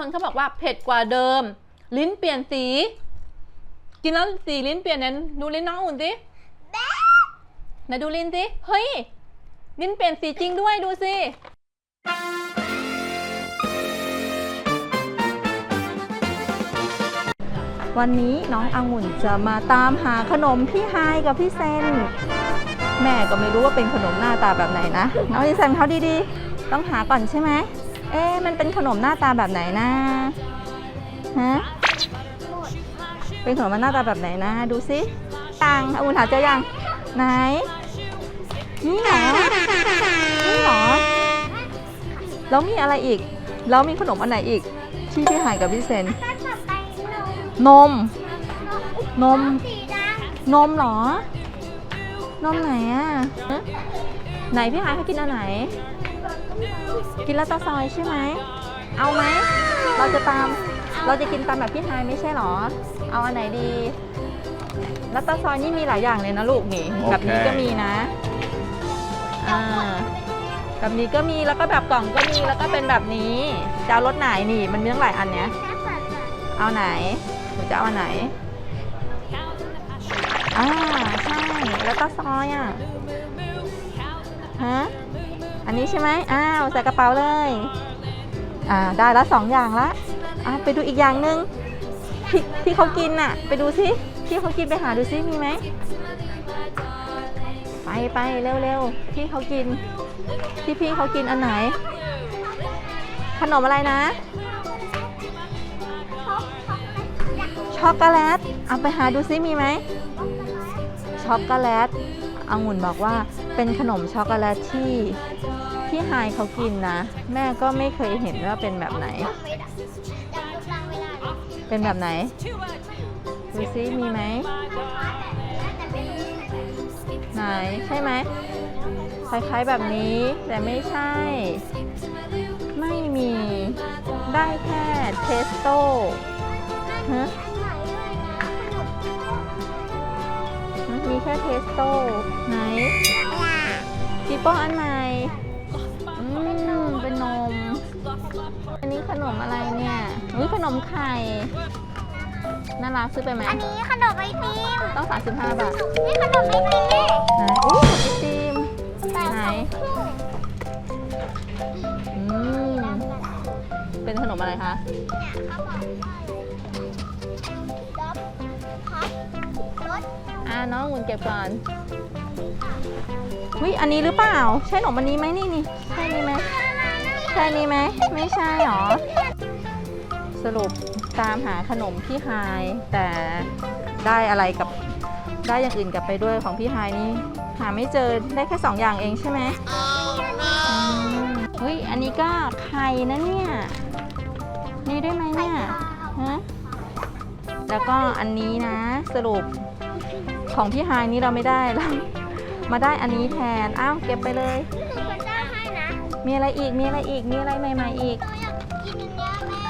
คนเขาบอกว่าเผ็ดกว่าเดิม ลิ้นเปลี่ยนสี กินแล้วสีลิ้นเปลี่ยนนั้นดูลิ้นน้องอุ่นสิไหนดูลิ้นสิเฮ้ย ลิ้นเปลี่ยนสีจริงด้วยดูสิวันนี้น้ององุ่นจะมาตามหาขนมพี่ไฮายกับพี่เซน แม่ก็ไม่รู้ว่าเป็นขนมหน้าตาแบบไหนนะน้องพี่เซนเขาดีๆ ต้องหาก่อนใช่ไหม เอ๊ะมันเป็นขนมหน้าตาแบบไหนนะฮะเป็นขนมหน้าตาแบบไหนนะ ดูสิตังอุ่นหาเจอยังไหนนี่เหรอนี่เหรอแล้วมีอะไรอีกแล้วมีขนมอันไหนอีก ที่พี่ไฮายกับพี่เซนนม นม นมหรอ นมไหนอะฮะไหนพี่ไฮายเขากินอันไหน กินลัตตาซอยใช่ไหม เอาไหม เราจะตาม เราจะกินตามแบบพี่ไฮายไม่ใช่เหรอ เอาอันไหนดีลัตตาซอยนี่มีหลายอย่างเลยนะลูกนี่แบบนี้ก็มีนะ อ่า แบบนี้ก็มีแล้วก็แบบกล่องก็มีแล้วก็เป็นแบบนี้จะเอารสไหนนี่ มันมีตั้งหลายอันเนี้ย เอาไหนหนูจะเอาอันไหน อ่าใช่ แล้วก็ซอยอะ ฮะ อันนี้ใช่ไหมอ้าวใส่กระเป๋าเลยอ่าได้แล้วสองอย่างละอะไปดูอีกอย่างหนึ่งที่ที่เขากินน่ะ ไปดูสิที่เขากินไปหาดูสิมีไหมไปไปเร็วเร็วที่เขากิน ที่พี่เขากินอันไหน ขนมอะไรนะช็อกโกแลตเอาไปหาดูซิมีไหมช็อกโกแลตองุ่นบอกว่าเป็นขนมช็อกโกแลตที่ พี่ไฮายเขากินนะ แม่ก็ไม่เคยเห็นว่าเป็นแบบไหน เป็นแบบไหนดูซิมีไหมไหนใช่ไหมคล้ายๆแบบนี้แต่ไม่ใช่ ไม่มีได้แค่เทสโต้ฮะมีแค่เทสโต้ไหนปีโป้อันไหน นนี้ขนมอะไรเนี่ยอุ้ยขนมไข่ น่ารักซื้อไปไหมอันนี้ขนมไอติมต้อง35บาทนี่ขนมไอติมแม่ไหนอู้ไอติมแต่ไหนอืมเป็นขนมอะไรคะเขาบอกว่าด็อบท็อปรสอ่าน้ององุ่นเก็บก่อนวิอันนี้หรือเปล่า ใช่ขนมอันนี้ไหมนี่นี่ใช่นี่ไหม ใช่นี่ไหม ไม่ใช่หรอ สรุปตามหาขนมพี่ไฮายแต่ได้อะไรกับได้อย่างอื่นกลับไปด้วยของพี่ไฮายนี่หาไม่เจอได้แค่สองอย่างเองใช่ไหมอืมเฮ้ย อันนี้ก็ไข่นะเนี่ย นี่ได้ไหมเนี่ยฮะแล้วก็อันนี้นะสรุปของพี่ไฮายนี่เราไม่ได้เรามาได้อันนี้แทน อ้าวเก็บไปเลย มีอะไรอีก มีอะไรอีก มีอะไรใหม่ๆอีกหนูอยากกินอันเนี้ยแม่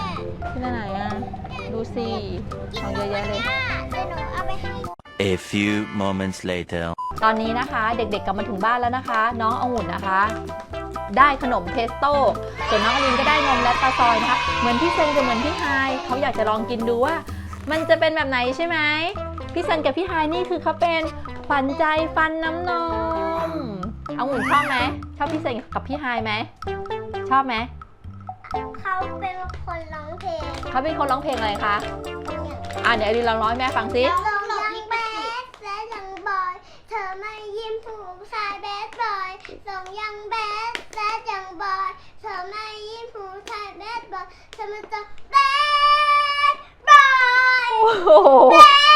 ที่ไหนอะ ดูสิของเยอะแยะเลยเดี๋ยวหนูเอาไปให้ A few moments later. ตอนนี้นะคะเด็กๆกลับมาถึงบ้านแล้วนะคะ น้ององุ่นนะคะ ได้ขนมเทสโต้ส่วนน้องอลินก็ได้นมและตาซอยนะคะ เหมือนพี่เซนกับเหมือนพี่ไฮายเขาอยากจะลองกินดูว่า มันจะเป็นแบบไหนใช่ไหมพี่เซนกับพี่ไฮายนี่คือเขาเป็นขวัญใจฟันน้ำนม องุ่นชอบไหมชอบพี่เซนกับพี่ไฮายไหมชอบไหมเขาเป็นคนร้องเพลงเขาเป็นคนร้องเพลงอะไรคะอย่างอะเดี๋ยวอลินลองร้องให้แม่ฟังสิส่งยังแบดและยังบอย เธอไม่ยิ้มถูกชายแบดบอยส่งยังแบดและยังบอย เธอไม่ยิ้มถูกชายแบดบอยเธอมันจะแบดบอยโอ้โหบ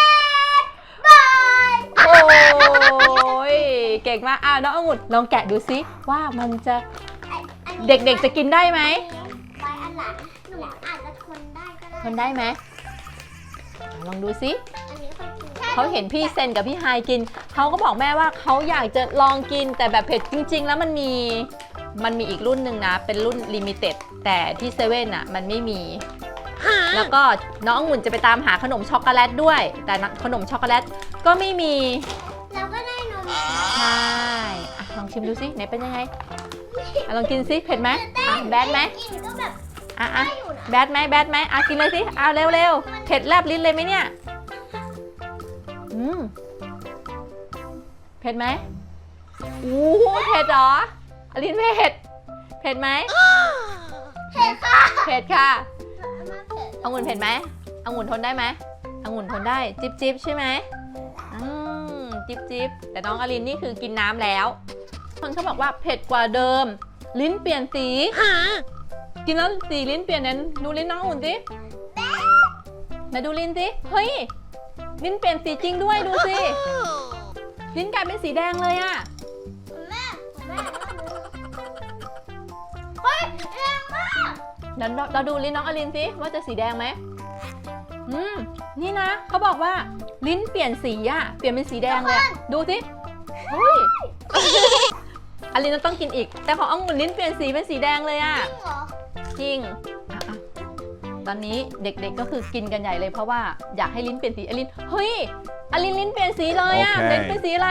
งมากอะน้ององุ่นลองแกะดูซิว่ามันจะเด็กๆจะกินได้ไหมไว้อันหลังหนูอาจจะทนได้ก็ได้ทนได้ไหมลองดูซิอันนี้ค่อยกินเขาเห็นพี่เซนกับพี่ไฮายกินเขาก็บอกแม่ว่าเขาอยากจะลองกินแต่แบบเผ็ดจริง ๆ แล้วมันมีมันมีอีกรุ่นหนึ่งนะ เป็นรุ่นลิมิเต็ดแต่ที่เซเว่นอะมันไม่มี แล้วก็น้ององุ่นจะไปตามหาขนมช็อกโกแลตด้วย แต่ขนมช็อกโกแลตก็ไม่มีเราก็ได้นม ใช่อะลองชิมดูสิไหนเป็นยังไงอะลองกินสิเผ็ดไหมอะแบดไหมกินก็แบบอะอะได้อยู่นะแบดไหมแบดไหมอะกินเลยสิเอาเร็วเร็วๆเผ็ดแลบลิ้นเลยไหมเนี่ยอืมเผ็ดไหมอู้หูเผ็ดเหรออลินเผ็ดเผ็ดไหมเผ็ดค่ะเผ็ดค่ะมาเผ็ดองุ่นเผ็ดไหมองุ่นทนได้ไหมองุ่นทนได้ จิบจิบใช่ไหมอืม จิบจิบแต่น้องอลินนี่คือกินน้ำแล้ว คนเขาบอกว่าเผ็ดกว่าเดิม ลิ้นเปลี่ยนสีกินแล้วสีลิ้นเปลี่ยนนั้นดูลิ้นน้องอุ่นสิไหนดูลิ้นสิเฮ้ยลิ้นเปลี่ยนสีจริงด้วยดูสิลิ้นกลายเป็นสีแดงเลยอะแม่แม่เฮ้ยแรงมากเดี๋ยวเราดูลิ้นน้องอลินสิว่าจะสีแดงไหมอืมนี่นะเขาบอกว่า ลิ้นเปลี่ยนสีอะเปลี่ยนเป็นสีแดงเลยอะดูสิเฮ้ยอลินต้องกินอีก แต่ขององุ่นลิ้นเปลี่ยนสีเป็นสีแดงเลยอะจริงเหรอจริงอะอะตอนนี้เด็กๆก็คือกินกันใหญ่เลยเพราะว่าอยากให้ลิ้นเปลี่ยนสีอลินเฮ้ยอลินลิ้นเปลี่ยนสีเลยอะโอเค ลิ้นเป็นสีอะไร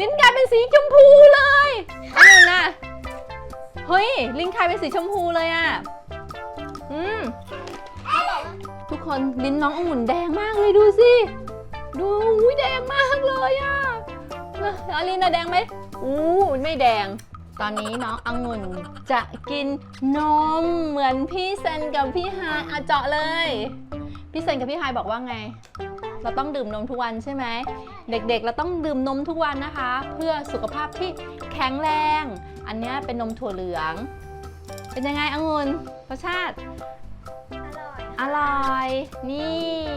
ลิ้นกลายเป็นสีชมพูเลยองุ่นน่ะเฮ้ยลิ้นกลายเป็นสีชมพูเลยอะอืม ทุกคนลิ้นน้ององุ่นแดงมากเลยดูสิ ดูอุ้ยแดงมากเลยอะอลินน่ะแดงไหมอู้ไม่แดง ตอนนี้น้ององุ่นจะกินนมเหมือนพี่เซนกับพี่ไฮายอะเจาะเลย พี่เซนกับพี่ไฮายบอกว่าไง เราต้องดื่มนมทุกวันใช่ไหม เด็กๆ เราต้องดื่มนมทุกวันนะคะ เพื่อสุขภาพที่แข็งแรง อันนี้เป็นนมถั่วเหลือง เป็นยังไงองุ่นรสชาติ อร่อย อร่อย นี่